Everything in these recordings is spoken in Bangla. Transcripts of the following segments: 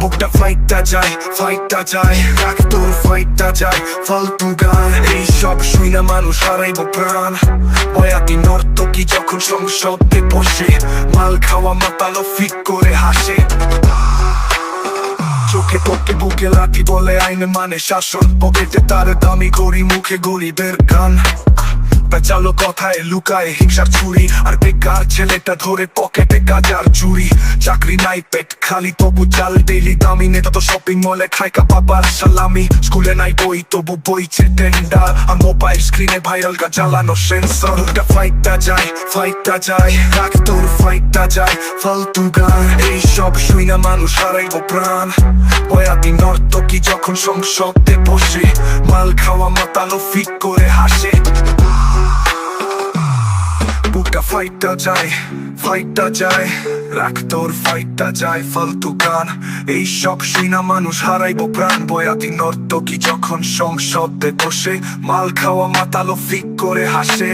যায়, ফাইটটা যায়। রাখ তোর ফাইটটা যায়, ফালতু গান। এই সব শুই না মানুষ হারাইব প্রাণ। বয়াতি নর্তকী যখন সংসদে বসে, মাল খাওয়া মাতালো ফিট করে হাসে। চোখে পক্ষে বুকে লাঠি বলে আইনে মানে শাসন। পকেটে তার দামি ঘড়ি, মুখে গরিবের গান। পেঁচালো কথায় লুকায় হিংসার ছুরি, আর বেকার ছেলেটা ধরে পকেটে গাজার চুরি। চাকরি নাই, পেট খালি, তবু চাল ডেলি দামি, নেতা তো শপিং মলে খাই বাবার সালামি। স্কুলে নাই বই, তবু বইছে আর মোবাইল স্ক্রিনে ভাইরাল গা জ্বালানো সেন্সর ফাইটটা যায় ফাইটটা যায় তোর ফাইটটা যায়, ফালতু গান। শুই না মানুষ হারাইব প্রাণ। বয়াতি নর্তকী যখন সংসদে বসে, মাল খাওয়া মাতালো ফিক করে হাসে। বুকটা ফাইটটা যায় ফাইটটা যায় রাখ তোর ফাইটটা যায় ফালতু গান। এই সব শুনা মানুষ হারাইব প্রাণ বয়াতি নর্তকী যখন সংসদে বসে, মাল খাওয়া মাতালো ফিক করে হাসে।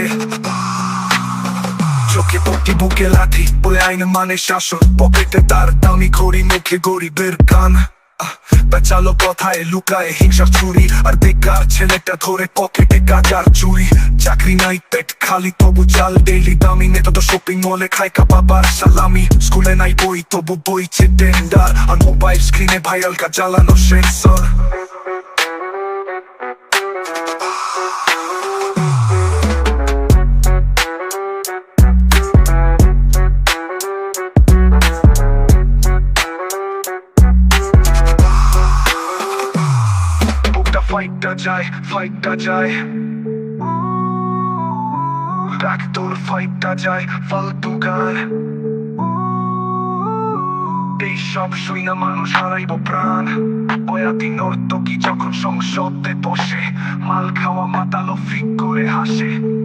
চোখে পটি, বুকে লাঠি বলে আইন মানে শাসন। পকেটে তার দামি ঘড়ি মুখে গরিবের গান পেঁচালো কথায় লুকায় হিংসার চুরি আর বেকার ছেলেটা ধরে পকেটে গাজার চুরি। চাকরি নাই, পেট খালি, তবু চাল ডেলি দামি, নেতা তো শপিং মলে খাই বাবার সালামি। স্কুলে নাই বই, তবু বইছে টেন্ডার আর মোবাইল স্ক্রিনে ভাইরাল কা জ্বালানো সেন্সর Fight বুকটা ফাইটটা যায় ফাইটটা যায়। রাখ তোর ফাইটটা যায়, ফালতু গান। এই সব শুই না মানুষ হারাইব প্রাণ। বয়াতি নর্তকী যখন সংসদে বসে, মাল খাওয়া মাতালো ফিক করে হাসে।